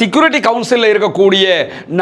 Security கவுன்சிலில் இருக்கக்கூடிய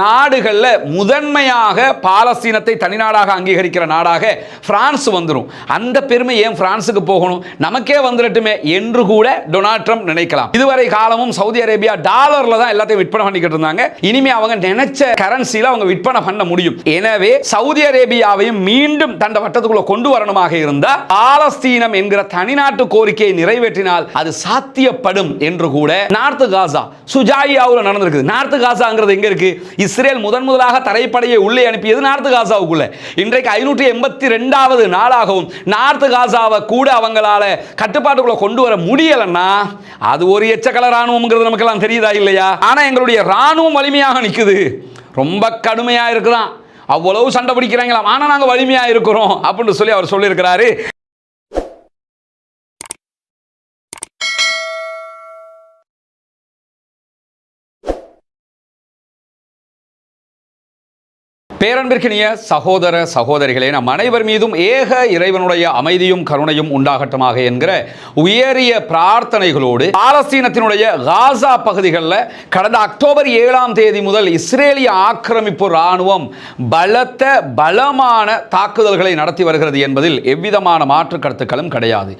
நாடுகளில் முதன்மையாக பாலஸ்தீனத்தை தனிநாடாக அங்கீகரிக்கிற நாடாக பிரான்ஸ் வந்துடும் அந்த பெருமை ஏன் பிரான்ஸுக்கு போகணும்? நமக்கே வந்துடட்டுமே என்று கூட டொனால்ட் ட்ரம்ப் நினைக்கலாம். இதுவரை காலமும் சவுதி அரேபியா டாலர்ல தான் எல்லாத்தையும் விற்பனை பண்ணிக்கிட்டு இருந்தாங்க. இனிமே அவங்க நினைச்ச கரன்சில அவங்க விற்பனை பண்ண முடியும். எனவே சவுதி அரேபியாவையும் மீண்டும் தண்ட வட்டத்துக்குள்ள கொண்டு வரணுமாக இருந்தால் பாலஸ்தீனம் என்கிற தனிநாட்டு கோரிக்கையை நிறைவேற்றினால் அது சாத்தியப்படும் என்று கூட நார்த் காசா சுஜாயியாவில் நடந்திருக்குது. நார்த் காசாங்கிறது எங்க இருக்கு? இஸ்ரேல் முதன் முதலாக தரைப்படையை உள்ளே அனுப்பியது நார்த் காசாவுக்குள்ளே. இன்றைக்கு ஐநூற்றி எண்பத்தி ரெண்டாவது நாளாகவும் நார்த் காசாவை கூட அவங்களால கட்டுப்பாட்டுக்குள்ள கொண்டு வர முடியலன்னா அது ஒரு எச்சக்கல ராணுவம்ங்கிறது நமக்கெல்லாம் தெரியுதா இல்லையா? ஆனா எங்களுடைய ராணுவம் வலிமையாக நிக்குது. ரொம்ப கடுமையா இருக்குதான். அவ்வளவு சண்டை பிடிக்கிறாங்களாம். ஆனா நாங்க வலிமையா இருக்கிறோம் அப்படின்னு சொல்லி அவர் சொல்லியிருக்கிறாரு. பேரன்பிற்கினிய சகோதர சகோதரிகளே நம் அனைவர் மீதும் ஏக இறைவனுடைய அமைதியும் கருணையும் உண்டாகட்டமாக என்கிற உயரிய பிரார்த்தனைகளோடு பாலஸ்தீனத்தினுடைய காசா பகுதிகளில் கடந்த அக்டோபர் ஏழாம் தேதி முதல் இஸ்ரேலிய ஆக்கிரமிப்பு இராணுவம் பலத்த பலமான தாக்குதல்களை நடத்தி வருகிறது என்பதில் எவ்விதமான மாற்று கருத்துக்களும் கிடையாது.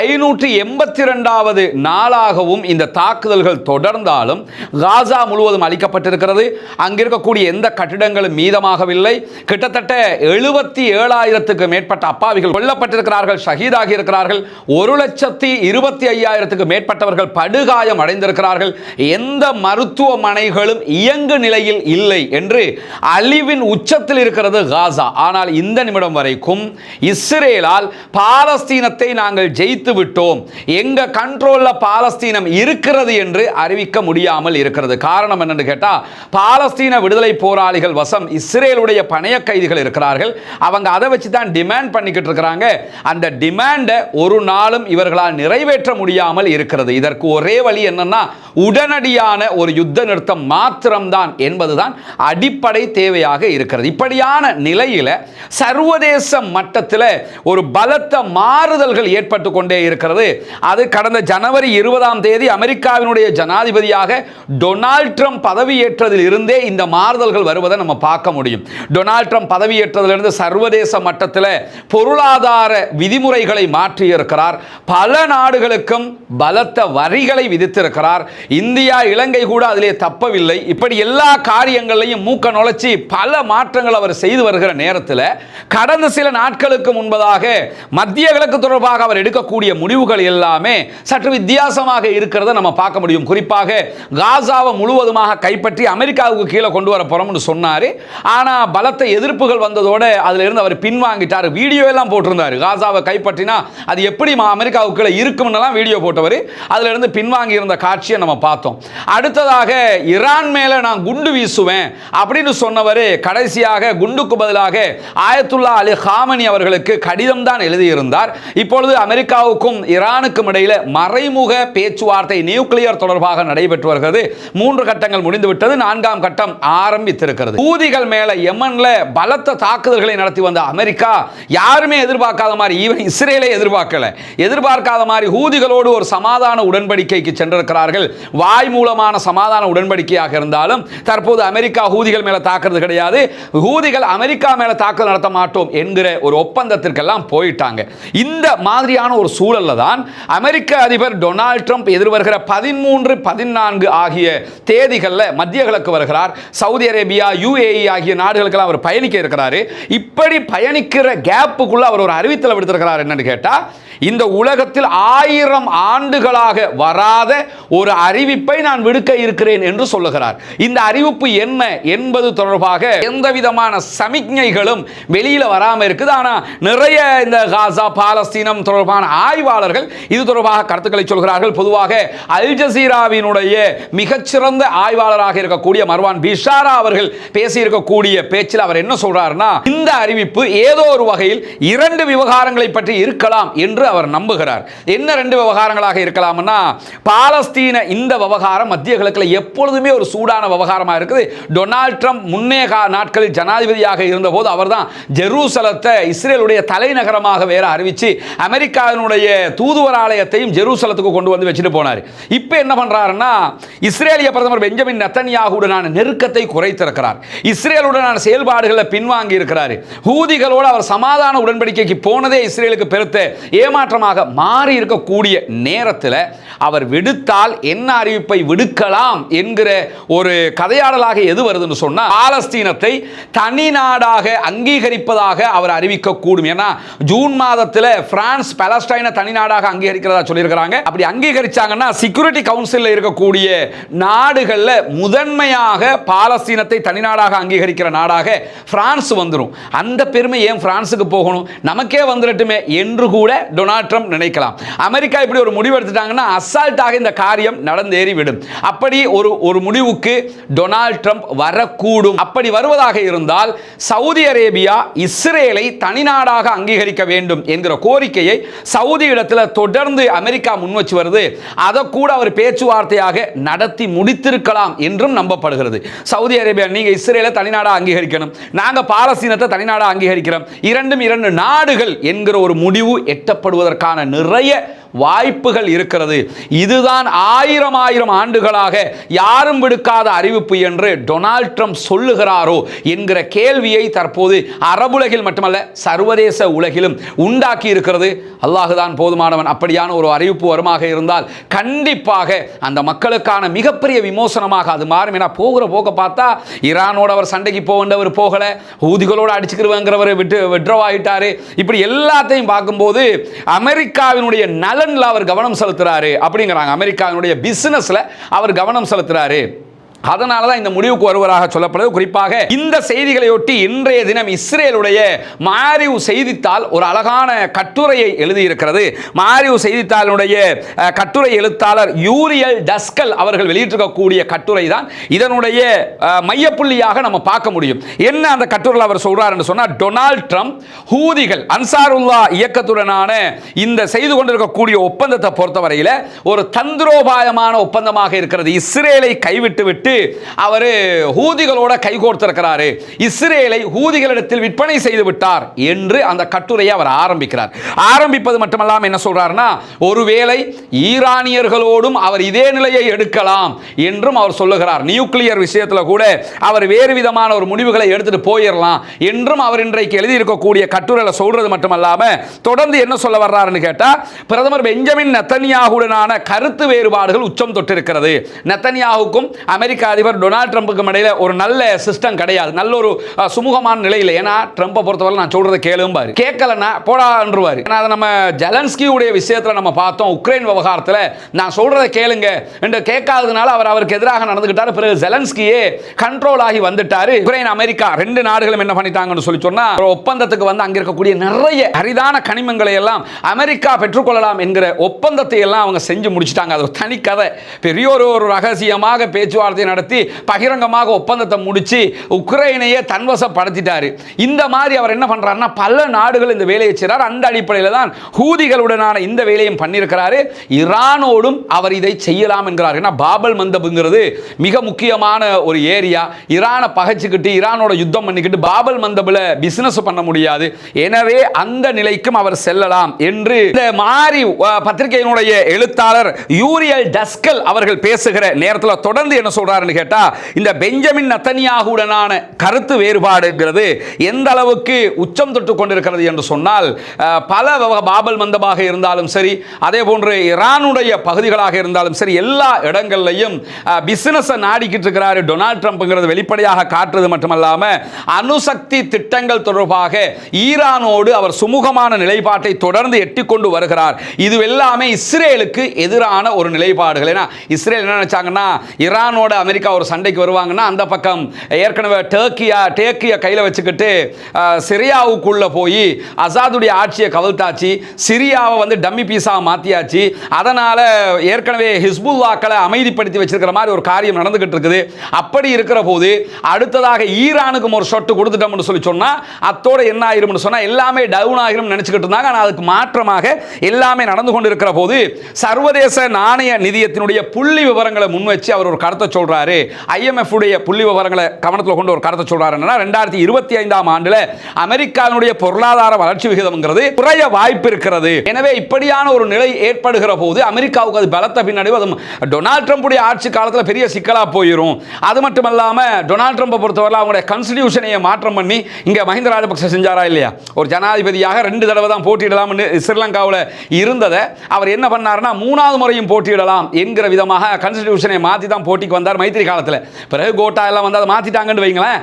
ஐநூற்றி எண்பத்தி ரெண்டாவது நாளாகவும் இந்த தாக்குதல்கள் தொடர்ந்தாலும் காசா முழுவதும் அளிக்கப்பட்டிருக்கிறது அங்கிருக்கக்கூடிய எந்த கட்டிடங்களும் மீதமாக ஆகவில்லை. கிட்டத்தட்ட எழுபத்தி ஏழாயிரத்துக்கு மேற்பட்ட அப்பாவிகள் கொல்லப்பட்டிருக்கிறார்கள் ஷஹீதாகி இருக்கிறார்கள் ஒரு லட்சத்தி இருபத்தி ஐயாயிரத்துக்கு மேற்பட்டவர்கள் படுகாயம் அடைந்திருக்கிறார்கள். எந்த மருத்துவமனைகளும் இயங்கு நிலையில் இல்லை என்று அழிவின் உச்சத்தில் இருக்கிறது காசா. ஆனால் இந்த நிமிடம் வரைக்கும் இஸ்ரேலால் பாலஸ்தீனத்தை நாங்கள் ஜெயித்து விட்டோம். எங்க கண்ட்ரோல்ல பாலஸ்தீனம் இருக்கிறது என்று அறிவிக்க முடியாமல் இருக்கிறது. காரணம் என்னன்னு கேட்டா பாலஸ்தீன விடுதலை போராளிகள் வசம் இஸ்ரேல் இஸ்ரேலுடைய பணைய கைதிகள் இருக்கிறார்கள். அவங்க அதை வச்சு தான் டிமாண்ட் பண்ணிக்கிட்டு இருக்கிறாங்க. அந்த டிமாண்டை ஒரு நாளும் இவர்களால் நிறைவேற்ற முடியாமல் இருக்கிறது. இதற்கு ஒரே வழி என்னன்னா உடனடியான ஒரு யுத்த நிறுத்தம் மாத்திரம்தான் என்பதுதான் அடிப்படை தேவையாக இருக்கிறது. இப்படியான நிலையில் சர்வதேச மட்டத்தில் ஒரு பலத்த மாறுதல்கள் ஏற்பட்டு கொண்டே இருக்கிறது. அது கடந்த ஜனவரி இருபதாம் தேதி அமெரிக்காவினுடைய ஜனாதிபதியாக டொனால்ட் ட்ரம்ப் பதவியேற்றதில் இருந்தே இந்த மாறுதல்கள் வருவதை நம்ம பார்க்க முடியும். டொனால்ட் ட்ரம்ப் பதவியேற்றதிலிருந்து சர்வதேச மட்டத்தில் பொருளாதார விதிமுறைகளை மாற்றியிருக்கிறார். பல நாடுகளுக்கும் பலத்த வரிகளை விதித்திருக்கிறார். இந்தியா இலங்கை கூட அதிலே தப்பவில்லை. இப்படி எல்லா காரியங்களையும் மூக்க நுழைச்சி பல மாற்றங்கள் அவர் செய்து வருகிற நேரத்தில் கடந்த சில நாட்களுக்கு முன்பதாக மத்திய கிழக்கு தொடர்பாக அவர் எடுக்கக்கூடிய முடிவுகள் எல்லாமே சற்று வித்தியாசமாக இருக்கிறத நம்ம பார்க்க முடியும். குறிப்பாக காசாவை முழுவதுமாக கைப்பற்றி அமெரிக்காவுக்கு கீழே கொண்டு வர போறோம்னு சொன்னார். ஆனால் பலத்த எதிர்ப்புகள் வந்ததோடு அதிலிருந்து அவர் பின்வாங்கிட்டார். வீடியோ எல்லாம் போட்டிருந்தார். காசாவை கைப்பற்றினா அது எப்படி அமெரிக்காவுக்குள்ளே இருக்கும்னுலாம் வீடியோ போட்டவர். அதிலிருந்து பின்வாங்கி இருந்த காட்சியை நம்ம பார்த்தோம். அடுத்ததாக ஈரான் மேலே நான் குண்டு வீசுவேன் அப்படின்னு சொன்னவர் கடைசியாக குண்டுக்கு பதிலாக ஆயத்துல்லா அலி ஹாமனி அவர்களுக்கு கடிதம் தான் எழுதியிருந்தார். இப்பொழுது அமெரிக்காவுக்கும் ஈரானுக்கும் இடையில் மறைமுக பேச்சுவார்த்தை நியூக்ளியர் தொடர்பாக நடைபெற்று வருகிறது. மூன்று கட்டங்கள் முடிந்துவிட்டது. நான்காம் கட்டம் ஆரம்பித்திருக்கிறது. ஊதிகள் மேல யமனில் பலத்த தாக்குதல்களை நடத்தி வந்த அமெரிக்கா யாருமே எதிர்பார்க்காத மாதிரி ஈவன் இஸ்ரேலே எதிர்பார்க்கலை. எதிர்பார்க்காத மாதிரி ஹூதிகளோடு ஒரு சமாதான உடன்படிக்கைக்கு சென்றிருக்கிறார்கள். வாய் மூலமான சமாதான உடன்படிக்கையாக இருந்தாலும் தற்போது அமெரிக்கா ஹூதிகள் மேலே தாக்குறது கிடையாது. ஹூதிகள் அமெரிக்கா மேலே தாக்குதல் நடத்த மாட்டோம் என்கிற ஒரு ஒப்பந்தத்திற்கெல்லாம் போயிட்டாங்க. இந்த மாதிரியான ஒரு சூழலில் தான் அமெரிக்க அதிபர் டொனால்ட் ட்ரம்ப் எதிர்வருகிற பதிமூன்று பதினான்கு ஆகிய தேதிகளில் மத்திய கிழக்கு வருகிறார். சவுதி அரேபியா யுஏஇ ஆகிய நாடு நாடுகளுக்கெல்லாம் அவர் பயணிக்க இருக்கிறாரு. இப்படி பயணிக்கிற கேப்புக்குள்ள அவர் ஒரு அறிவித்தல் விடுத்திருக்கிறார் என்னன்னு கேட்டால் இந்த உலகத்தில் ஆயிரம் ஆண்டுகளாக வராத ஒரு அறிவிப்பை நான் விடுக்க இருக்கிறேன் என்று சொல்லுகிறார். இந்த அறிவிப்பு என்ன என்பது தொடர்பாக எந்த விதமான சமிக்ஞைகளும் வெளியில வராமல் இருக்குது. ஆனால் நிறைய இந்த காசா பாலஸ்தீனம் தொடர்பான ஆய்வாளர்கள் இது தொடர்பாக கருத்துக்களை சொல்கிறார்கள். பொதுவாக அல் ஜசீராவினுடைய மிகச்சிறந்த ஆய்வாளராக இருக்கக்கூடிய மர்வான் பிஷாரா அவர்கள் பேசியிருக்கக்கூடிய பேச்சில் அவர் என்ன சொல்றாருன்னா இந்த அறிவிப்பு ஏதோ ஒரு வகையில் இரண்டு விவகாரங்களை பற்றி இருக்கலாம் என்று அவர் நம்புகிறார். என்ன ரெண்டு விவகாரங்களாக இருக்கலாம்னா பாலஸ்தீன இந்த விவகாரம் மத்திய கிழக்கில் எப்பொழுதுமே ஒரு சூடான விவகாரமாக இருக்குது. டொனால்ட் ட்ரம்ப் முன்னே நாட்களில் ஜனாதிபதியாக இருந்தபோது அவர் தான் ஜெருசலத்தை இஸ்ரேலுடைய தலைநகரமாக வேற அறிவித்து அமெரிக்காவினுடைய தூதுவராலயத்தையும் ஜெருசலத்துக்கு கொண்டு வந்து வச்சுட்டு போனார். இப்போ என்ன பண்ணுறாருன்னா இஸ்ரேலிய பிரதமர் பெஞ்சமின் நெத்தன்யாகுடனான நெருக்கத்தை குறைத்திருக்கிறார். இஸ்ரேலுடனான செயல்பாடுகளை பின்வாங்கி இருக்கிறார் ஹூதிகளோடு அவர் சமாதான உடன்படிக்கைக்கு போனதே இஸ்ரேலுக்கு பெருத்த ஏமா ஏமாற்றமாக மாறி இருக்கக்கூடிய நேரத்தில் அவர் விடுத்தால் என்ன அறிவிப்பை விடுக்கலாம் என்கிற ஒரு கதையாடலாக எது வருதுன்னு சொன்னால் பாலஸ்தீனத்தை தனி நாடாக அங்கீகரிப்பதாக அவர் அறிவிக்கக்கூடும். ஏன்னா ஜூன் மாதத்தில் பிரான்ஸ் பலஸ்டைனை தனி நாடாக அங்கீகரிக்கிறதா சொல்லியிருக்கிறாங்க. அப்படி அங்கீகரிச்சாங்கன்னா செக்யூரிட்டி கவுன்சிலில் இருக்கக்கூடிய நாடுகளில் முதன்மையாக பாலஸ்தீனத்தை தனி நாடாக அங்கீகரிக்கிற நாடாக பிரான்ஸ் வந்துடும் அந்த பெருமை ஏன் பிரான்ஸுக்கு போகணும்? நமக்கே வந்துடட்டுமே என்று கூட டொனால்ட் ட்ரம்ப் நினைக்கலாம். அமெரிக்கா இப்படி ஒரு முடிவு எடுத்துட்டாங்கன்னா அசால்ட்டாக இந்த காரியம் நடந்தேறி விடும் அப்படி ஒரு ஒரு முடிவுக்கு டொனால்ட் ட்ரம்ப் வரக்கூடும். அப்படி வருவதாக இருந்தால் சவுதி அரேபியா இஸ்ரேலை தனிநாடாக அங்கீகரிக்க வேண்டும் என்கிற கோரிக்கையை சவுதி இடத்துல தொடர்ந்து அமெரிக்கா முன்வச்சு வருது. அதை கூட அவர் பேச்சுவார்த்தையாக நடத்தி முடித்திருக்கலாம் என்றும் நம்பப்படுகிறது. சவுதி அரேபியா நீங்கள் இஸ்ரேலை தனிநாடாக அங்கீகரிக்கணும். நாங்கள் பாலஸ்தீனத்தை தனிநாடாக அங்கீகரிக்கிறோம். இரண்டும் இரண்டு நாடுகள் என்கிற ஒரு முடிவு எட்டப்படும். காணப்படுவதற்கான நிறைய வாய்ப்புகள் இருக்கிறது. இதுதான் ஆயிரம் ஆயிரம் ஆண்டுகளாக யாரும் விடுக்காத அறிவிப்பு என்று டொனால்ட் ட்ரம்ப் சொல்லுகிறாரோ என்கிற கேள்வியை தற்போது அரபுலகில் மட்டுமல்ல சர்வதேச உலகிலும் உண்டாக்கி இருக்கிறது. அல்லாஹுதான் போதுமானவன். அப்படியான ஒரு அறிவிப்பு வருமாக இருந்தால் கண்டிப்பாக அந்த மக்களுக்கான மிகப்பெரிய விமோசனமாக அது மாறும். என போகிற போக்க பார்த்தா ஈரானோட அவர் சண்டைக்கு போக வேண்டவர் போகல ஊதிகளோடு அடிச்சுக்கிறவங்கிறவர் விட்டு விட்ரோ ஆயிட்டாரு. இப்படி எல்லாத்தையும் பார்க்கும்போது அமெரிக்காவினுடைய நலன்ல அவர் கவனம் செலுத்துறாரு அப்படிங்கிறாங்க. அமெரிக்காவினுடைய பிசினஸ்ல அவர் கவனம் செலுத்துறாரு. அதனால தான் இந்த முடிவுக்கு வருவதாக சொல்லப்படுது குறிப்பாக இந்த செய்திகளையொட்டி இன்றைய தினம் இஸ்ரேலுடைய மாரிவு செய்தித்தாள் ஒரு அழகான கட்டுரையை எழுதியிருக்கிறது. மாரிவு செய்தித்தாளுடைய கட்டுரை எழுத்தாளர் யூரியல் டஸ்கல் அவர்கள் வெளியிட்டிருக்கக்கூடிய கட்டுரை தான் இதனுடைய மையப்புள்ளியாக நம்ம பார்க்க முடியும். என்ன அந்த கட்டுரையில் அவர் சொல்றாருன்னு சொன்னால் டொனால்ட் ட்ரம்ப் ஹூதிகள் அன்சாருல்லா இயக்கத்துடனான இந்த செய்து கொண்டிருக்கக்கூடிய ஒப்பந்தத்தை பொறுத்தவரையில் ஒரு தந்திரோபாயமான ஒப்பந்தமாக இருக்கிறது. இஸ்ரேலை கைவிட்டு விட்டு அவர் ஹூதிகளோட கைகோர்த்திருக்கிறாரு இஸ்ரேலை ஹூதிகளிடத்தில் விற்பனை செய்து விட்டார் என்று அந்த கட்டுரையை அவர் ஆரம்பிக்கிறார். ஆரம்பிப்பது மட்டுமல்லாமல் என்ன சொல்றாருன்னா ஒருவேளை ஈரானியர்களோடும் அவர் இதே நிலையை எடுக்கலாம் என்றும் அவர் சொல்லுகிறார். நியூக்ளியர் விஷயத்தில் கூட அவர் வேறு விதமான ஒரு முடிவுகளை எடுத்துட்டு போயிடலாம் என்றும் அவர் இன்றைக்கு எழுதியிருக்கக்கூடிய கட்டுரையில் சொல்றது மட்டுமல்லாமல் தொடர்ந்து என்ன சொல்ல வர்றாருன்னு கேட்டால் பிரதமர் பெஞ்சமின் நெத்தன்யாகுடனான கருத்து வேறுபாடுகள் உச்சம் தொட்டிருக்கிறது. நெத்தன்யாவுக்கும் அமெரிக்க அதிபர் டொனால்ட் ட்ரம்புக்கும் இடையில ஒரு நல்ல சிஸ்டம் கிடையாது. நல்ல ஒரு சுமூகமான நிலையில். ஏன்னா ட்ரம்ப்பை பொறுத்தவரை நான் சொல்றதை கேளும்பாரு கேட்கலன்னா போடான்றுவாரு ஏன்னா அதை நம்ம ஜலன்ஸ்கியுடைய விஷயத்தில் நம்ம பார்த்தோம். உக்ரைன் விவகாரத்தில் நான் சொல்றதை கேளுங்க என்று கேட்காததுனால அவர் அவருக்கு எதிராக நடந்துகிட்டாரு. பிறகு ஜெலன்ஸ்கியே கண்ட்ரோல் ஆகி வந்துட்டாரு. உக்ரைன் அமெரிக்கா ரெண்டு நாடுகளும் என்ன பண்ணிட்டாங்கன்னு சொல்லி சொன்னா ஒரு ஒப்பந்தத்துக்கு வந்து அங்க இருக்கக்கூடிய நிறைய அரிதான கனிமங்களை எல்லாம் அமெரிக்கா பெற்றுக்கொள்ளலாம் என்கிற ஒப்பந்தத்தை எல்லாம் அவங்க செஞ்சு முடிச்சிட்டாங்க. அது ஒரு தனி கதை பெரிய ஒரு ஒரு ரகசியமாக பேச்சுவார்த்தை நடத்தி பகிரங்கமாக ஒப்பந்தத்தை முடிச்சு உக்ரைனையே தன்வசப்படுத்திட்டாரு. இந்த மாதிரி அவர் என்ன பண்றாருன்னா பல நாடுகள் இந்த வேலையை செய்கிறார் அந்த அடிப்படையில் தான் ஹூதிகளுடனான இந்த வேலையும் பண்ணியிருக்கிறாரு. ஈரானோடும் அவர் இதை செய்யலாம் என்கிறார். ஏன்னா பாபல் மந்தபுங்கிறது மிக முக்கியமான ஒரு ஏரியா. ஈரானை பகைச்சிக்கிட்டு ஈரானோட யுத்தம் பண்ணிக்கிட்டு பாபல் மந்தபில் பிசினஸ் பண்ண முடியாது. எனவே அந்த நிலைக்கும் அவர் செல்லலாம் என்று இந்த மாறி பத்திரிகையினுடைய எழுத்தாளர் யூரியல் டஸ்கல் அவர்கள் பேசுகிற நேரத்தில் தொடர்ந்து என்ன சொல்கிறாருன்னு கேட்டால் இந்த பெஞ்சமின் நத்தனியாகுடனான கருத்து வேறுபாடுங்கிறது எந்த அளவுக்கு உச்சம் தொட்டு கொண்டிருக்கிறது என்று சொன்னால் பல பாபல் மந்தமாக இருந்தாலும் சரி அதே போன்று ஈரானுடைய பகுதிகளாக இருந்தாலும் சரி எல்லா இடங்கள்லையும் பிசினஸை நாடிக்கிட்டு இருக்கிறாரு டொனால்ட் ட்ரம்ப்ங்கிறது வெளிப்படையாக காட்டுறது மட்டுமல்லாமல் அணுசக்தி திட்டங்கள் தொடர்பாக ஈரானோடு அவர் சுமூகமான நிலைப்பாட்டை தொடர்ந்து எட்டிக்கொண்டு வருகிறார். இது எல்லாமே இஸ்ரேலுக்கு எதிரான ஒரு நிலைப்பாடுகள். ஏன்னா இஸ்ரேல் என்ன நினைச்சாங்கன்னா ஈரானோட அமெரிக்கா ஒரு சண்டைக்கு வருவாங்கன்னா அந்த பக்கம் ஏற்கனவே டேர்க்கியா டேர்க்கியை கையில் வச்சுக்கிட்டு சிரியாவுக்குள்ளே போய் அசாதுடைய ஆட்சியை கவிழ்த்தாச்சு. சிரியாவை வந்து டம்மி பீஸாக மாற்றியாச்சு அதனால் ஏற்கனவே ஹிஸ்புல்லாக்களை அமைதிப்படுத்தி வச்சிருக்கிற மாதிரி ஒரு காரியம் நடந்துகிட்டு இருக்குது. அப்படி இருக்கிற போது அடுத்ததாக ஈரானுக்கும் ஒரு ஷொட்டு கொடுத்துட்டோம்னு சொல்லி சொன்னால் அத்தோடு என்ன ஆயிரும்னு சொன்னால் எல்லாமே டவுன் ஆகிரும் நினச்சிக்கிட்டு இருந்தாங்க. ஆனால் அதுக்கு மாற்றமாக எல்லாமே நடந்து கொண்டு இருக்கிற போது சர்வதேச நாணய நிதியத்தினுடைய புள்ளி விவரங்களை முன்வச்சு அவர் ஒரு கருத்தை சொல்றாரு. ஐஎம்எஃப் உடைய புள்ளி விவரங்களை கவனத்தில் கொண்டு ஒரு கருத்தை சொல்றாரு. என்னன்னா ரெண்டாயிரத்தி இருபத்தி ஐந்தாம் ஆண்டுல அமெரிக்காவினுடைய பொருளாதார வளர்ச்சி விகிதம்ங்கிறது குறைய வாய்ப்பு இருக்கிறது. எனவே இப்படியான ஒரு நிலை ஏற்படுகிற போது அமெரிக்காவுக்கு அது பலத்த பின்னடைவு. அது டொனால்ட் ட்ரம்புடைய ஆட்சி காலத்தில் பெரிய சிக்கலா போயிடும் அது மட்டுமல்லாம டொனால்ட் ட்ரம்பை பொறுத்தவரை அவங்களுடைய கன்ஸ்டியூஷனையை மாற்றம் பண்ணி இங்க மஹிந்த ராஜபக்ச செஞ்சாரா இல்லையா? ஒரு ஜனாதிபதியாக ரெண்டு தடவை தான் போட்டியிடலாம்னு ஸ்ரீலங்காவில் இருந்ததை அவர் என்ன பண்ணாருன்னா மூணாவது முறையும் போட்டியிடலாம் என்கிற விதமாக கன்ஸ்டியூஷனை மாற்றி தான் போட்டிக்கு வந்தார். மைத்திரி காலத்தில். பிறகு கோட்டா எல்லாம் வந்து அதை மாற்றிட்டாங்கன்னு வைங்களேன்.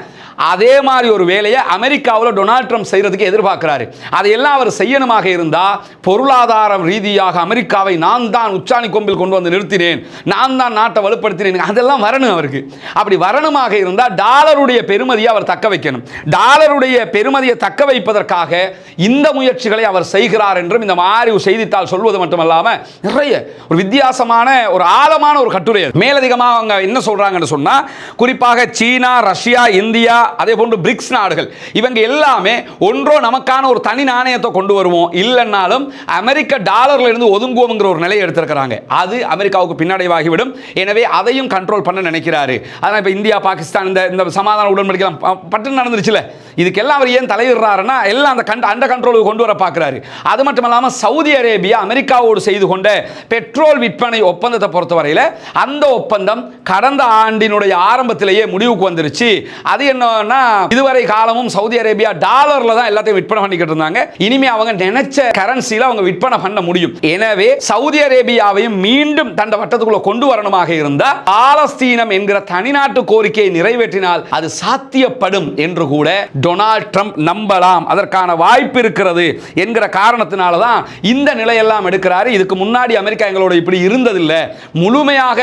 அதே மாதிரி ஒரு வேலையை அமெரிக்காவில் டொனால்ட் ட்ரம்ப் செய்யறதுக்கு எதிர்பார்க்கிறாரு. அதையெல்லாம் அவர் செய்யணுமாக இருந்தால் பொருளாதார ரீதியாக அமெரிக்காவை நான் தான் உச்சாணி கொம்பில் கொண்டு வந்து நிறுத்தினேன். நான் தான் நாட்டை வலுப்படுத்தினேன். அதெல்லாம் வரணும் அவருக்கு. அப்படி வரணுமாக இருந்தால் டாலருடைய பெருமதியை அவர் தக்க வைக்கணும். டாலருடைய பெருமதியை தக்க வைப்பதற்காக இந்த முயற்சிகளை அவர் செய்கிறார் என்றும் இந்த மாதிரி ஒரு செய்தித்தாள் சொல்வது மட்டுமல்லாமல் நிறைய ஒரு வித்தியாசமான ஒரு ஆழமான ஒரு கட்டுரை மேலதிகமாக அவங்க என்ன சொல்றாங்கன்னு சொன்னா குறிப்பாக சீனா ரஷ்யா இந்தியா அதே போன்று பிரிக்ஸ் நாடுகள் இவங்க எல்லாமே ஒன்றோ நமக்கான ஒரு தனி நாணயத்தை கொண்டு வருவோம். இல்லைன்னாலும் அமெரிக்க டாலர்ல இருந்து ஒதுங்குவோம்ங்கிற ஒரு நிலையை எடுத்திருக்கிறாங்க. அது அமெரிக்காவுக்கு பின்னடைவாகிவிடும். எனவே அதையும் கண்ட்ரோல் பண்ண நினைக்கிறாரு. அதான் இப்போ இந்தியா பாகிஸ்தான் இந்த இந்த சமாதான உடன்படிக்கலாம் பட்டு நடந்துருச்சுல இதுக்கெல்லாம் அவர் ஏன் தலையிடுறாருன்னா எல்லாம் அந்த கண்ட அந்த கண்ட்ரோலுக்கு கொண்டு வர பார்க்குறாரு. அது மட்டும் இல்லாமல் சவுதி அரேபியா அமெரிக்காவோடு செய்து கொண்ட பெட்ரோல் விற்பனை ஒப்பந்தத்தை பொறுத்தவரையில் அந்த ஒப்பந்தம் கடந்த ஆண்டினுடைய ஆரம்பத்திலேயே முடிவுக்கு வந்துருச்சு. அது என்னன்னா இதுவரை காலமும் சவுதி அரேபியா டாலர்ல தான் எல்லாத்தையும் விற்பனை பண்ணிக்கிட்டு இருந்தாங்க. இனிமே அவங்க நினைச்ச கரன்சியில் அவங்க விற்பனை பண்ண முடியும். எனவே சவுதி அரேபியாவையும் மீண்டும் தண்ட வட்டத்துக்குள்ள கொண்டு வரணுமாக இருந்தால் பாலஸ்தீனம் என்கிற தனிநாட்டு கோரிக்கையை நிறைவேற்றினால் அது சாத்தியப்படும் என்று கூட டொனால்ட் ட்ரம்ப் நம்பலாம் அதற்கான வாய்ப்பு இருக்கிறது என்கிற காரணத்தினால தான் இந்த நிலையெல்லாம் எடுக்கிறாரு. இதுக்கு முன்னாடி அமெரிக்கா எங்களோட இப்படி இருந்ததில்லை. முழுமையாக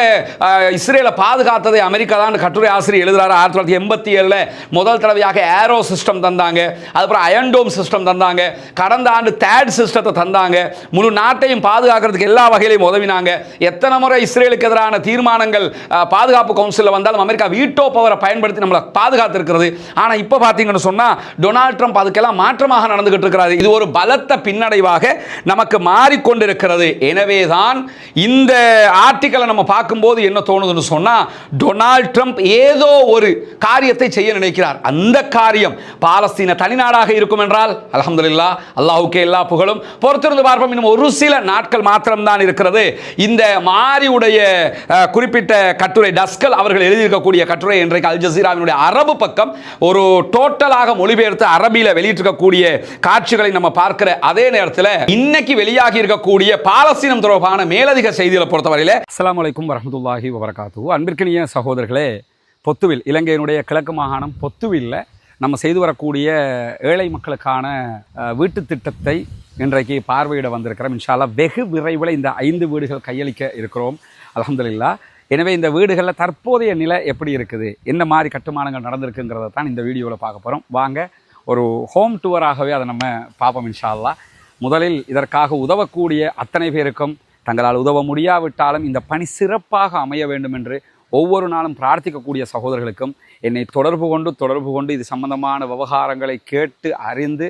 இஸ்ரேலை பாதுகாத்ததை அமெரிக்கா தான் கட்டுரை ஆசிரியர் எழுதுகிறாரு ஆயிரத்தி தொள்ளாயிரத்தி எண்பத்தி ஏழில் முதல் தடவையாக ஏரோ சிஸ்டம் தந்தாங்க. அதுக்கப்புறம் அயன்டோம் சிஸ்டம் தந்தாங்க. கடந்த ஆண்டு தேட் சிஸ்டத்தை தந்தாங்க. முழு நாட்டையும் பாதுகாக்கிறதுக்கு எல்லா வகையிலையும் உதவினாங்க. எத்தனை முறை இஸ்ரேலுக்கு எதிரான தீர்மானங்கள் பாதுகாப்பு கவுன்சிலில் வந்தாலும் அமெரிக்கா வீட்டோ பவரை பயன்படுத்தி நம்மளை பாதுகாத்திருக்கிறது. ஆனால் இப்போ பார்த்தீங்கன்னு சொன்னால் டொனால்ட் ட்ரம்ப் அதுக்கெல்லாம் மாற்றமாக நடந்துகிட்டு இருக்கிறாரு. இது ஒரு பலத்த பின்னடைவாக நமக்கு மாறிக்கொண்டிருக்கிறது. எனவே தான் இந்த ஆர்டிக்கலை நம்ம பார்க்கும்போது என்ன தோணுதுன்னு சொன்னால் டொனால்ட் ட்ரம்ப் ஏதோ ஒரு காரியத்தை செய்ய நினைக்கிறார். அந்த காரியம் பாலஸ்தீன தனிநாடாக இருக்கும் என்றால் அலமதுல்லா அல்லாஹுக்கே எல்லா புகழும். பொறுத்திருந்து பார்ப்போம். இன்னும் ஒரு சில நாட்கள் மாத்திரம்தான் இருக்கிறது. இந்த மாரியுடைய குறிப்பிட்ட கட்டுரை டஸ்கல் அவர்கள் எழுதியிருக்கக்கூடிய கட்டுரை இன்றைக்கு அல் ஜசீராவினுடைய அரபு பக்கம் ஒரு டோட்டல் டோட்டலாக மொழிபெயர்த்து அரபியில் வெளியிட்டிருக்கக்கூடிய காட்சிகளை நம்ம பார்க்கிற அதே நேரத்தில் இன்னைக்கு வெளியாகி இருக்கக்கூடிய பாலஸ்தீனம் தொடர்பான மேலதிக செய்திகளை பொறுத்தவரையில் அஸ்லாம் வலைக்கும் வரஹ்மத்துல்லாஹி வபரகாத்து அன்பிற்கினிய சகோதரர்களே பொத்துவில் இலங்கையினுடைய கிழக்கு மாகாணம் பொத்துவில்ல நம்ம செய்து வரக்கூடிய ஏழை மக்களுக்கான வீட்டு திட்டத்தை இன்றைக்கு பார்வையிட வந்திருக்கிறோம். இன்ஷால்லா வெகு விரைவில் இந்த ஐந்து வீடுகள் கையளிக்க இருக்கிறோம். அலமதுல்லா எனவே இந்த வீடுகளில் தற்போதைய நிலை எப்படி இருக்குது? என்ன மாதிரி கட்டுமானங்கள் நடந்திருக்குங்கிறத தான் இந்த வீடியோவில் பார்க்க போகிறோம் வாங்க ஒரு ஹோம் டூராகவே அதை நம்ம பார்ப்போம் இன்ஷால்லா முதலில் இதற்காக உதவக்கூடிய அத்தனை பேருக்கும் தங்களால் உதவ முடியாவிட்டாலும் இந்த பணி சிறப்பாக அமைய வேண்டும் என்று ஒவ்வொரு நாளும் பிரார்த்திக்கக்கூடிய சகோதரர்களுக்கும் என்னை தொடர்பு கொண்டு தொடர்பு கொண்டு இது சம்பந்தமான விவகாரங்களை கேட்டு அறிந்து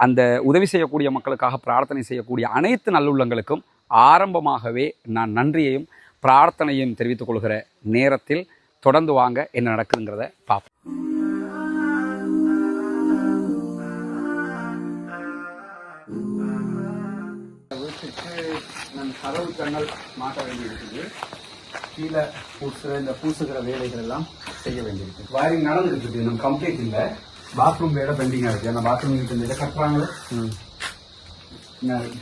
அந்த உதவி செய்யக்கூடிய மக்களுக்காக பிரார்த்தனை செய்யக்கூடிய அனைத்து நல்லுள்ளங்களுக்கும் ஆரம்பமாகவே நான் நன்றியையும் பிரார்த்தனையும் தெரிவித்துக் கொள்கிற நேரத்தில் தொடர்ந்து வாங்க என்ன நடக்குதுங்கிறத பார்ப்போம். கதவு ஜன்னல் மாட்ட வேண்டியிருக்குது. கீழே பூசுகிற இந்த பூசுகிற வேலைகள் எல்லாம் செய்ய வேண்டியிருக்கு வயரிங் நடந்துட்டு இருக்கு நம்ம கம்ப்ளீட் இல்லை. பாத்ரூம் வேலை பெண்டிங்காக இருக்கு. ஏன்னா பாத்ரூம் இதை கட்டுறாங்களே.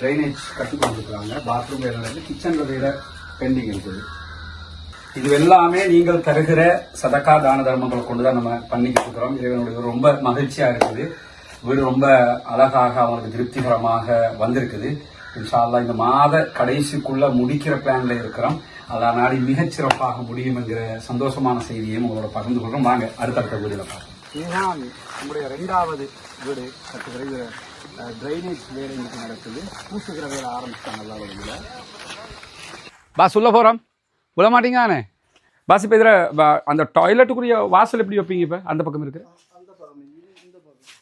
ட்ரைனேஜ் கட்டி கொடுத்துருக்காங்க பாத்ரூம் வேலை கிச்சனில் வேலை பெண்டிங் இருக்குது இது எல்லாமே நீங்கள் தருகிற சதக்கா தான தர்மங்களை கொண்டு தான் நம்ம பண்ணிக்கிட்டு இருக்கிறோம். இறைவனுடைய ரொம்ப மகிழ்ச்சியா இருக்குது. வீடு ரொம்ப அழகாக அவங்களுக்கு திருப்திகரமாக வந்திருக்குது. இன்ஷால்லா இந்த மாத கடைசிக்குள்ள முடிக்கிற பிளான்ல இருக்கிறோம். அதான் நாடி மிகச்சிறப்பாக முடியும் என்கிற சந்தோஷமான செய்தியையும் உங்களோட பகிர்ந்து கொள்றோம் வாங்க அடுத்தடுத்த வீடியோல பார்க்கலாம் இதுதான் நம்முடைய ரெண்டாவது வீடு கட்டுகிற இது ட்ரைனேஜ் வேலை நடக்குது. பூசுகிற வேலை ஆரம்பிச்சிட்டாங்க பாஸ் உள்ளே போகிறோம் விட மாட்டீங்கானே பாஸ் இப்போ இதில் அந்த டாய்லெட்டுக்குரிய வாசல் எப்படி வைப்பீங்க இப்போ? அந்த பக்கம் இருக்கு.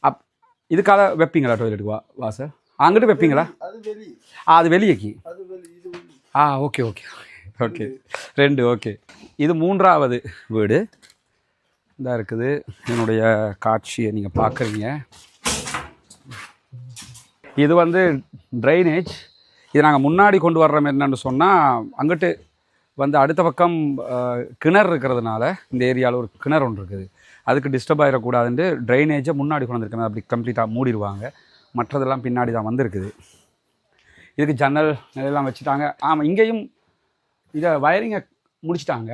அப் இதுக்காக வைப்பீங்களா டாய்லெட்டுக்கு வா வாசல்? அங்கிட்டு வைப்பீங்களா? ஆ அது வெளியேக்கி ஆ ஓகே ஓகே ஓகே ரெண்டு ஓகே இது மூன்றாவது வீடு. இதாக இருக்குது. என்னுடைய காட்சியை நீங்கள் பார்க்குறீங்க இது வந்து ட்ரைனேஜ் இது நாங்கள் முன்னாடி கொண்டு வர்றோம் என்னன்னு சொன்னால் அங்கிட்டு வந்து அடுத்த பக்கம் கிணறு இருக்கிறதுனால இந்த ஏரியாவில் ஒரு கிணறு ஒன்று இருக்குது. அதுக்கு டிஸ்டர்ப் ஆகிடக்கூடாதுன்ட்டு ட்ரைனேஜை முன்னாடி கொண்டு வந்திருக்கேன் அப்படி கம்ப்ளீட்டாக மூடிடுவாங்க. மற்றதெல்லாம் பின்னாடி தான் வந்திருக்குது. இதுக்கு ஜன்னல் எல்லாம் வச்சுட்டாங்க. ஆமாம் இங்கேயும் இதை வயரிங்கை முடிச்சிட்டாங்க.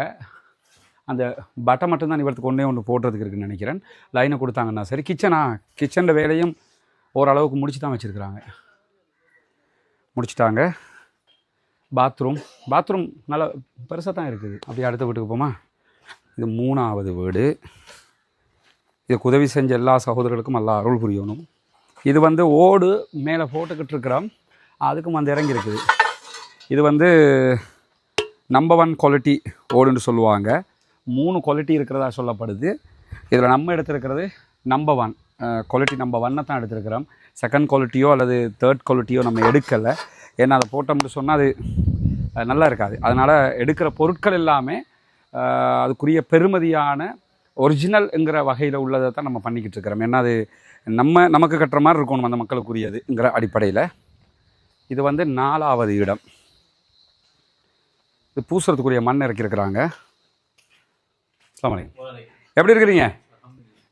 அந்த பட்டை மட்டும்தான் இவருக்கு ஒன்றே ஒன்று போடுறதுக்கு இருக்குன்னு நினைக்கிறேன். லைனை கொடுத்தாங்கன்னா சரி கிச்சனா கிச்சனில் வேலையும் ஓரளவுக்கு முடிச்சு தான் வச்சுருக்குறாங்க. முடிச்சிட்டாங்க. பாத்ரூம் பாத்ரூம் நல்லா பெருசாக தான் இருக்குது. அப்படியே அடுத்த வீட்டுக்கு போமா? இது மூணாவது வீடு. இதுக்கு உதவி செஞ்ச எல்லா சகோதரர்களுக்கும் நல்லா அருள் புரியணும். இது வந்து ஓடு மேலே போட்டுக்கிட்டு இருக்கிறோம் அதுக்கும் வந்து இறங்கி இருக்குது இது வந்து நம்பர் ஒன் குவாலிட்டி ஓடுன்னு சொல்லுவாங்க. மூணு குவாலிட்டி இருக்கிறதா சொல்லப்படுது. இதில் நம்ம எடுத்திருக்கிறது நம்பர் ஒன் குவாலிட்டி நம்பர் ஒன்னை தான் எடுத்திருக்கிறோம். செகண்ட் குவாலிட்டியோ அல்லது தேர்ட் குவாலிட்டியோ நம்ம எடுக்கலை. ஏன்னா அதை போட்டோம்னு சொன்னால் அது நல்லா இருக்காது. அதனால் எடுக்கிற பொருட்கள் எல்லாமே அதுக்குரிய பெருமதியான ஒரிஜினல்ங்கிற வகையில் உள்ளதை தான் நம்ம பண்ணிக்கிட்டு இருக்கிறோம். ஏன்னா அது நம்ம நமக்கு கட்டுற மாதிரி இருக்கணும் அந்த மக்களுக்குரியதுங்கிற அடிப்படையில். இது வந்து நாலாவது இடம். இது பூசுறதுக்குரிய மண் இறக்கியிருக்கிறாங்க. எப்படி இருக்கிறீங்க?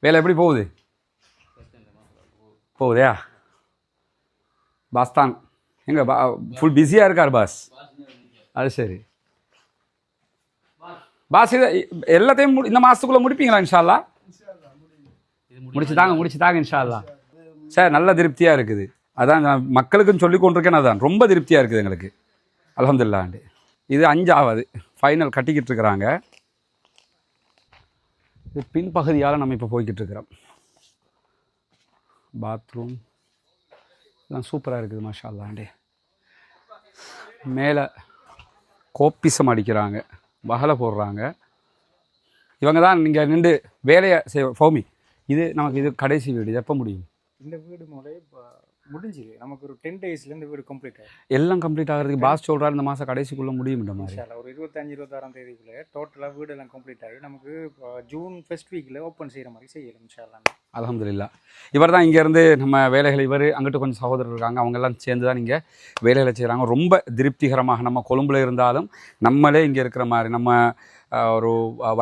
வேலை எப்படி போகுது? போகுதா? பாஸ் தான். எங்க பா ஃபுல் பிஸியாக இருக்கார் பாஸ். அது சரி. பாஸ் எல்லாத்தையும் முடி- இந்த மாதத்துக்குள்ளே முடிப்பீங்களா இன்ஷால்லா முடிச்சு தாங்க முடிச்சு தாங்க இன்ஷால்லா சார் நல்ல திருப்தியாக இருக்குது. அதான் நான் மக்களுக்கும் சொல்லி கொண்டிருக்கேன் அதான். ரொம்ப திருப்தியாக இருக்குது எங்களுக்கு. அலமதுல்லாண்டு இது அஞ்சாவது. ஃபைனல் கட்டிக்கிட்டு இருக்கிறாங்க. இது பின்பகுதியால் நம்ம இப்போ போய்கிட்டு இருக்கிறோம். பாத்ரூம் எல்லாம் சூப்பராக இருக்குது மாஷா அல்லாண்டே மேலே கோப்பிசம் அடிக்கிறாங்க வகலை போடுறாங்க. இவங்க தான் நீங்கள் நின்று வேலையை செய் ஃபௌமி இது நமக்கு இது கடைசி வீடு எப்போ முடியும்? இந்த வீடு முறை இப்போ முடிஞ்சுது. நமக்கு ஒரு டென் டேஸில் இந்த வீடு கம்ப்ளீட் ஆயிடுச்சு எல்லாம் கம்ப்ளீட் ஆகிறதுக்கு பாஸ் சொல்கிறாரு இந்த மாதம் கடைசிக்குள்ளே முடியும் இந்த மாதிரி ஒரு இருபத்தஞ்சு இருபத்தாறாம் தேதிக்குள்ளே டோட்டலாக வீடு எல்லாம் கம்ப்ளீட் ஆகி நமக்கு ஜூன் ஃபர்ஸ்ட் வீக்கில் ஓப்பன் செய்கிற மாதிரி செய்யலாம் இன்ஷால்லா அல்ஹம்துலில்லாஹ் இவர் தான் இங்கேருந்து நம்ம வேலைகள் இவர் அங்கிட்டு கொஞ்சம் சகோதரர் இருக்காங்க. அவங்க எல்லாம் சேர்ந்து தான் இங்கே வேலைகளை செய்கிறாங்க ரொம்ப திருப்திகரமாக நம்ம கொழும்புல இருந்தாலும் நம்மளே இங்கே இருக்கிற மாதிரி நம்ம ஒரு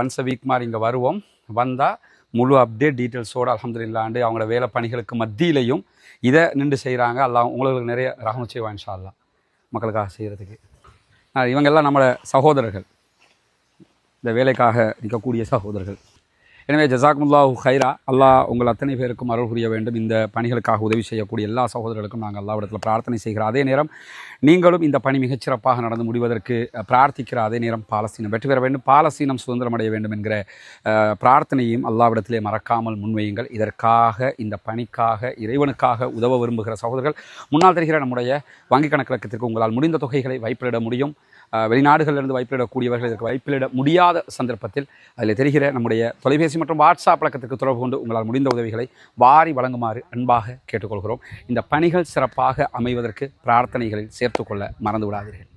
ஒன்ஸ் அ வீக் மாதிரி இங்கே வருவோம். வந்தால் முழு அப்டேட் டீட்டெயில்ஸோடு அலமதுல்லாண்டு அவங்களோட வேலை பணிகளுக்கு மத்தியிலையும் இதை நின்று செய்கிறாங்க எல்லாம் உங்களுக்கு நிறைய ரகம் செய்வான் இன்ஷா மக்களுக்காக செய்கிறதுக்கு இவங்கெல்லாம் நம்மளோட சகோதரர்கள். இந்த வேலைக்காக நிற்கக்கூடிய சகோதரர்கள். எனவே ஜசாக்முல்லாஹு ஹைரா அல்லாஹ் உங்கள் அத்தனை பேருக்கும் அருள் புரிய வேண்டும். இந்த பணிகளுக்காக உதவி செய்யக்கூடிய எல்லா சகோதரர்களுக்கும் நாங்கள் அல்லாவிடத்தில் பிரார்த்தனை செய்கிற அதே நேரம் நீங்களும் இந்த பணி மிகச்சிறப்பாக நடந்து முடிவதற்கு பிரார்த்திக்கிற அதே நேரம் பாலஸ்தீனம் வெற்றி பெற வேண்டும். பாலஸ்தீனம் சுதந்திரம் அடைய வேண்டும் என்கிற பிரார்த்தனையும் அல்லாவிடத்திலே மறக்காமல் முன்வையுங்கள். இதற்காக இந்த பணிக்காக இறைவனுக்காக உதவ விரும்புகிற சகோதரர்கள் முன்னால் தெரிகிற நம்முடைய வங்கிக் கணக்கிலக்கத்திற்கு உங்களால் முடிந்த தொகைகளை வைப்பிட முடியும். வெளிநாடுகளிலிருந்து வைப்பிலிடக்கூடியவர்கள் இதற்கு வைப்பிலிட முடியாத சந்தர்ப்பத்தில் அதில் தெரிகிற நம்முடைய தொலைபேசி மற்றும் வாட்ஸ்அப் பழக்கத்திற்கு தொடர்பு கொண்டு உங்களால் முடிந்த உதவிகளை வாரி வழங்குமாறு அன்பாக கேட்டுக்கொள்கிறோம். இந்த பணிகள் சிறப்பாக அமைவதற்கு பிரார்த்தனைகளில் சேர்த்துக்கொள்ள மறந்து விடாதீர்கள்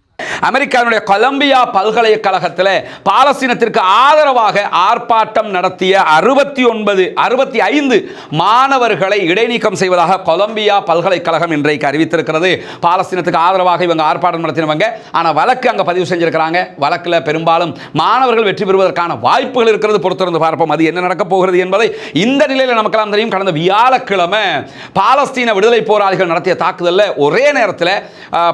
அமெரிக்காவினுடைய கொலம்பியா பல்கலைக்கழகத்தில் பாலஸ்தீனத்திற்கு ஆதரவாக ஆர்ப்பாட்டம் நடத்திய அறுபத்தி ஒன்பது அறுபத்தி ஐந்து மாணவர்களை இடைநீக்கம் செய்வதாக கொலம்பியா பல்கலைக்கழகம் இன்றைக்கு அறிவித்திருக்கிறது. பாலஸ்தீனத்துக்கு ஆதரவாக இவங்க ஆர்ப்பாட்டம் நடத்தினவங்க. ஆனால் வழக்கு அங்கே பதிவு செஞ்சிருக்கிறாங்க. வழக்கில் பெரும்பாலும் மாணவர்கள் வெற்றி பெறுவதற்கான வாய்ப்புகள் இருக்கிறது. பொறுத்திருந்து பார்ப்போம். அது என்ன நடக்கப் போகிறது என்பதை இந்த நிலையில் நமக்கெல்லாம் தெரியும். கடந்த வியாழக்கிழமை பாலஸ்தீன விடுதலை போராளிகள் நடத்திய தாக்குதலில் ஒரே நேரத்தில்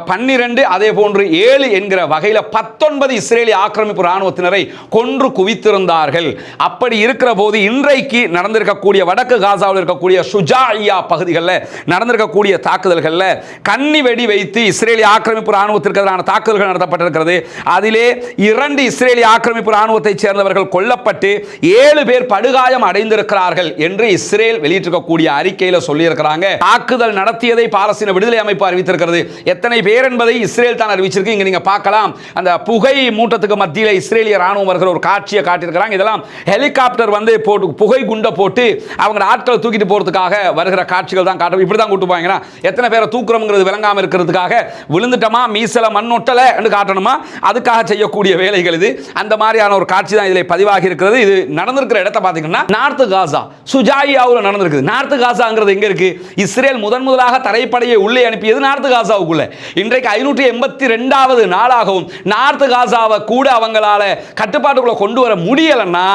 பன்னிரெண்டு அதே போன்று ஏழு ஏழு என்கிற வகையில் பத்தொன்பது இஸ்ரேலிய ஆக்கிரமிப்பு ராணுவத்தினரை கொன்று குவித்திருந்தார்கள். அப்படி இருக்கிற போது இன்றைக்கு நடந்திருக்கக்கூடிய வடக்கு காசாவில் இருக்கக்கூடிய சுஜாயா பகுதிகளில் நடந்திருக்கக்கூடிய தாக்குதல்களில் கன்னி வெடி வைத்து இஸ்ரேலிய ஆக்கிரமிப்பு ராணுவத்திற்கு எதிரான தாக்குதல்கள் நடத்தப்பட்டிருக்கிறது. அதிலே இரண்டு இஸ்ரேலிய ஆக்கிரமிப்பு ராணுவத்தைச் சேர்ந்தவர்கள் கொல்லப்பட்டு ஏழு பேர் படுகாயம் அடைந்திருக்கிறார்கள் என்று இஸ்ரேல் வெளியிட்டிருக்கக்கூடிய அறிக்கையில் சொல்லியிருக்கிறாங்க. தாக்குதல் நடத்தியதை பாலஸ்தீன விடுதலை அமைப்பு அறிவித்திருக்கிறது. எத்தனை பேர் என்பதை இஸ்ரேல் தான் அறிவிச்சிருக்கு. இங்க நீங்கள் பார்க்கலாம். அந்த புகை மூட்டத்துக்கு மத்தியில் இஸ்ரேலிய ராணுவம் வருகிற ஒரு காட்சியை காட்டியிருக்கிறாங்க. இதெல்லாம் ஹெலிகாப்டர் வந்து போட்டு புகை குண்டை போட்டு அவங்க ஆட்களை தூக்கிட்டு போகிறதுக்காக வருகிற காட்சிகள் தான் காட்டும் இப்படி தான் கூட்டு போவாங்கன்னா எத்தனை பேரை தூக்குறோங்கிறது விளங்காமல் இருக்கிறதுக்காக விழுந்துட்டோமா மீசல மண்ணொட்டலை என்று காட்டணுமா? அதுக்காக செய்யக்கூடிய வேலைகள் இது. அந்த மாதிரியான ஒரு காட்சி தான் இதில் பதிவாகி இருக்கிறது. இது நடந்திருக்கிற இடத்த பார்த்தீங்கன்னா நார்த்து காசா சுஜாயியாவில் நடந்திருக்குது. நார்த்து காசாங்கிறது எங்கே இருக்கு? இஸ்ரேல் முதன் முதலாக தரைப்படையை உள்ளே அனுப்பியது நார்த்து காசாவுக்குள்ள. இன்றைக்கு ஐநூற்றி எண்பத்தி ரெண்டாவது நாளாகவும் நார்த்து காசாவை கூட அவங்களால கட்டுப்பாட்டுக்குள்ள கொண்டு வர முடியலைன்னா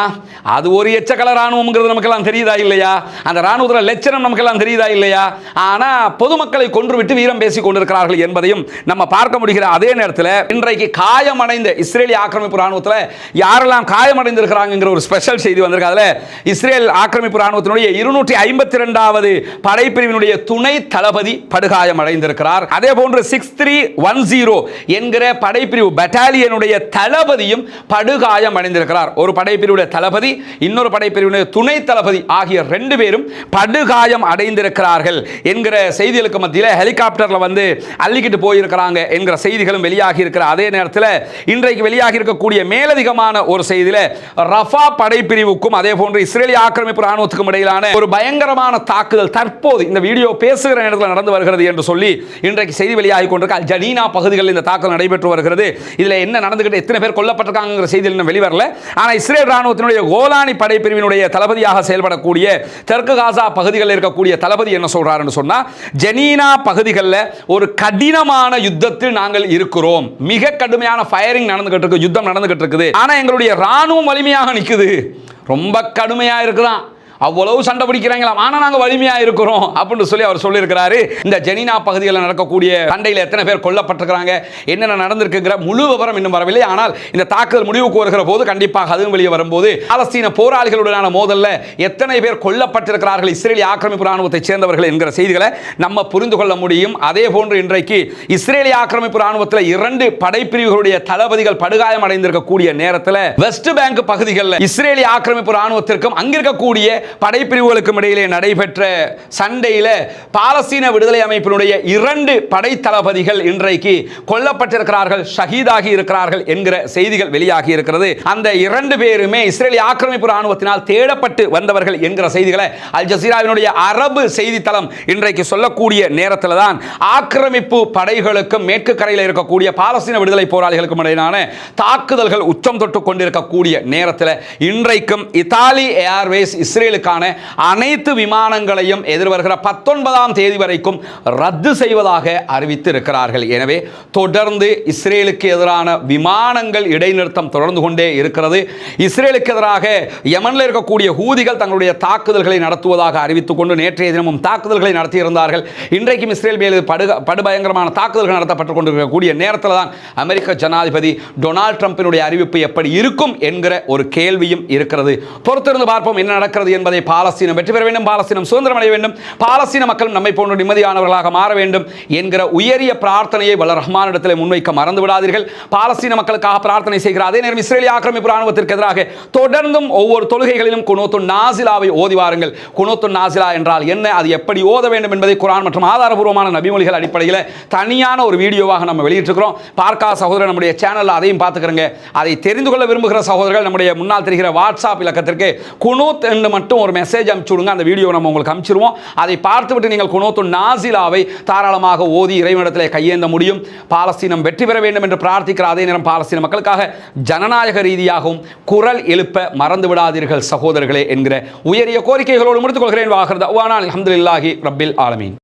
அது ஒரு எச்சக்கல ராணுவம்ங்கிறது நமக்கெல்லாம் தெரியுதா இல்லையா? அந்த இராணுவத்தில் லட்சணம் நமக்கெல்லாம் தெரியுதா இல்லையா? ஆனா பொதுமக்களை கொன்று விட்டு வீரம் பேசிக் கொண்டிருக்கிறார்கள் என்பதையும் நம்ம பார்க்க முடிகிற அதே நேரத்தில் இன்றைக்கு காயமடைந்த இஸ்ரேலி ஆக்கிரமிப்பு ராணுவத்தில் யாரெல்லாம் காயமடைந்திருக்கிறாங்கிற ஒரு ஸ்பெஷல் செய்தி வந்திருக்கு. அதில் இஸ்ரேல் ஆக்கிரமிப்பு ராணுவத்தினுடைய இருநூற்றி ஐம்பத்தி ரெண்டாவது படைப்பிரிவினுடைய துணை தளபதி படுகாயம் அடைந்திருக்கிறார் அதே போன்று சிக்ஸ் த்ரீ ஒன் ஜீரோ என்கிற என்கிற படைப்பிரிவு பட்டாலியனுடைய தளபதியும் படுகாயம் அடைந்திருக்கிறார். ஒரு படைப்பிரிவுடைய தளபதி இன்னொரு படைப்பிரிவினுடைய துணை தளபதி ஆகிய ரெண்டு பேரும் படுகாயம் அடைந்திருக்கிறார்கள் என்கிற செய்திகளுக்கு மத்தியில் ஹெலிகாப்டரில் வந்து அள்ளிக்கிட்டு போயிருக்கிறாங்க என்கிற செய்திகளும் வெளியாகி இருக்கிற அதே நேரத்தில் இன்றைக்கு வெளியாகி இருக்கக்கூடிய மேலதிகமான ஒரு செய்தியில் ரஃபா படைப்பிரிவுக்கும் அதே போன்று இஸ்ரேலிய ஆக்கிரமிப்பு ராணுவத்துக்கும் இடையிலான ஒரு பயங்கரமான தாக்குதல் தற்போது இந்த வீடியோ பேசுகிற நேரத்தில் நடந்து வருகிறது என்று சொல்லி இன்றைக்கு செய்தி வெளியாகி கொண்டிருக்க. அல் ஜனீனா பகுதிகளில் இந்த தாக்குதல் நடைபெற்று வருகிறது. இதில் என்ன நடந்துகிட்டு எத்தனை பேர் கொல்லப்பட்டிருக்காங்கிற செய்தியில் இன்னும் வெளிவரல. ஆனால் இஸ்ரேல் ராணுவத்தினுடைய கோலானி படைப்பிரிவினுடைய தளபதியாக செயல்படக்கூடிய தெற்கு காசா பகுதிகளில் இருக்கக்கூடிய தளபதி என்ன சொல்றாருன்னு சொன்னால் ஜெனீனா பகுதிகளில் ஒரு கடினமான யுத்தத்தில் நாங்கள் இருக்கிறோம். மிக கடுமையான ஃபயரிங் நடந்துகிட்டு இருக்கு யுத்தம் நடந்துகிட்டு இருக்குது. ஆனால் எங்களுடைய ராணுவம் வலிமையாக நிற்குது ரொம்ப கடுமையாக இருக்குதான். அவ்வளவு சண்டை பிடிக்கிறாங்களாம். ஆனால் நாங்கள் வலிமையாக இருக்கிறோம் அப்படின்னு சொல்லி அவர் சொல்லியிருக்கிறாரு. இந்த ஜெனினா பகுதிகளில் நடக்கக்கூடிய சண்டையில் எத்தனை பேர் கொல்லப்பட்டிருக்கிறாங்க என்னென்ன நடந்திருக்குங்கிற முழு விவரம் இன்னும் வரவில்லை. ஆனால் இந்த தாக்குதல் முடிவுக்கு வருகிற போது கண்டிப்பாக அதுவும் வெளியே வரும்போது பாலஸ்தீன போராளிகளுடனான மோதல்ல எத்தனை பேர் கொல்லப்பட்டிருக்கிறார்கள் இஸ்ரேலிய ஆக்கிரமிப்பு ராணுவத்தை சேர்ந்தவர்கள் என்கிற செய்திகளை நம்ம புரிந்து கொள்ள முடியும். அதே போன்று இன்றைக்கு இஸ்ரேலிய ஆக்கிரமிப்பு ராணுவத்தில் இரண்டு படைப்பிரிவுகளுடைய தளபதிகள் படுகாயம் அடைந்திருக்கக்கூடிய நேரத்தில் வெஸ்ட் பேங்க் பகுதிகளில் இஸ்ரேலிய ஆக்கிரமிப்பு ராணுவத்திற்கும் அங்கிருக்கக்கூடிய படைப்பிரிவுகளுக்கும் இடையிலே நடைபெற்ற சண்டையில் பாலஸ்தீன விடுதலை அமைப்பினுடைய இரண்டு படைத்தளபதிகள் இன்றைக்கு கொல்லப்பட்டிருக்கிறார்கள் ஷஹீதாகி இருக்கிறார்கள் என்கிற செய்திகள் வெளியாகி இருக்கிறது. அந்த இரண்டு பேருமே இஸ்ரேலிய ஆக்கிரமிப்பு ராணுவத்தினால் தேடப்பட்டு வந்தவர்கள் என்கிற செய்திகளை அல் ஜசீராவினுடைய அரபு செய்தித்தளம் இன்றைக்கு சொல்லக்கூடிய நேரத்தில் தான் ஆக்கிரமிப்பு படைகளுக்கும் மேற்கு கரையில் இருக்கக்கூடிய பாலஸ்தீன விடுதலை போராளிகளுக்கும் இடையிலான தாக்குதல்கள் உச்சம் தொட்டு கொண்டிருக்கக்கூடிய நேரத்தில் இன்றைக்கும் இத்தாலி ஏர்வேஸ் இஸ்ரேல் இஸ்ரேலுக்கான அனைத்து விமானங்களையும் எதிர்வருகிற பத்தொன்பதாம் தேதி வரைக்கும் ரத்து செய்வதாக அறிவித்து இருக்கிறார்கள் எனவே தொடர்ந்து இஸ்ரேலுக்கு எதிரான விமானங்கள் இடைநிறுத்தம் தொடர்ந்து கொண்டே இருக்கிறது. இஸ்ரேலுக்கு எதிராக யமனில் இருக்கக்கூடிய ஹூதிகள் தங்களுடைய தாக்குதல்களை நடத்துவதாக அறிவித்துக் கொண்டு நேற்றைய தினமும் தாக்குதல்களை நடத்தியிருந்தார்கள். இன்றைக்கும் இஸ்ரேல் மீது படு படுபயங்கரமான தாக்குதல்கள் நடத்தப்பட்டுக் கொண்டிருக்கக்கூடிய நேரத்தில் தான் அமெரிக்க ஜனாதிபதி டொனால்ட் ட்ரம்பினுடைய அறிவிப்பு எப்படி இருக்கும் என்கிற ஒரு கேள்வியும் இருக்கிறது. பொறுத்திருந்து பார்ப்போம் என்ன நடக்கிறது என்பதை பாலஸ்தீனம் வெற்றி பெற வேண்டும் பாலஸ்தீனம் சுதந்திரம் அடைய வேண்டும் பாலஸ்தீன மக்கள் நம்மை போன்ற நிம்மதியானவர்களாக மாற வேண்டும் என்கிற உயரிய பிரார்த்தனையை வல்ல ரஹ்மானிடத்தில் முன்வைக்க மறந்து விடாதீர்கள். பாலஸ்தீன மக்களுக்காக பிரார்த்தனை செய்கிற அதே நேரம் இஸ்ரேலிய ஆக்கிரமிப்பு ராணுவத்திற்கு எதிராக தொடர்ந்தும் ஒவ்வொரு தொழுகைகளிலும் குணோத்து நாசிலாவை ஓதி வாருங்கள். குணோத்து நாசிலா என்றால் என்ன? அது எப்படி ஓத வேண்டும் என்பதை குரான் மற்றும் ஆதாரபூர்வமான நபிமொழிகள் அடிப்படையில் தனியான ஒரு வீடியோவாக நம்ம வெளியிட்டிருக்கிறோம். பார்க்கா சகோதரர் நம்முடைய சேனலில் அதையும் பார்த்துக்கிறோங்க. அதை தெரிந்து கொள்ள விரும்புகிற சகோதரர்கள் நம்முடைய முன்னால் தெரிகிற வாட்ஸ்அப் இலக்கத்திற்கு குனூத் என்று மட்டும் ஒரு மெசேஜ் அனுப்பிச்சு விடுங்க அந்த வீடியோ நம்ம உங்களுக்கு அனுப்பிச்சிருவோம். அதை பார்த்துவிட்டு நீங்கள் குனோத்து நாசிலாவை தாராளமாக ஓதி இறைவனிடத்தில் கையேந்த முடியும். பாலஸ்தீனம் வெற்றி பெற வேண்டும் என்று பிரார்த்திக்கிற அதே நேரம் பாலஸ்தீன மக்களுக்காக ஜனநாயக ரீதியாகவும் குரல் எழுப்ப மறந்து விடாதீர்கள் சகோதரர்களே என்கிற உயரிய கோரிக்கைகளோடு முடித்துக் கொள்கிறேன். வாகிறது அல்ஹம்துலில்லாஹி ரப்பில் ஆலமீன்.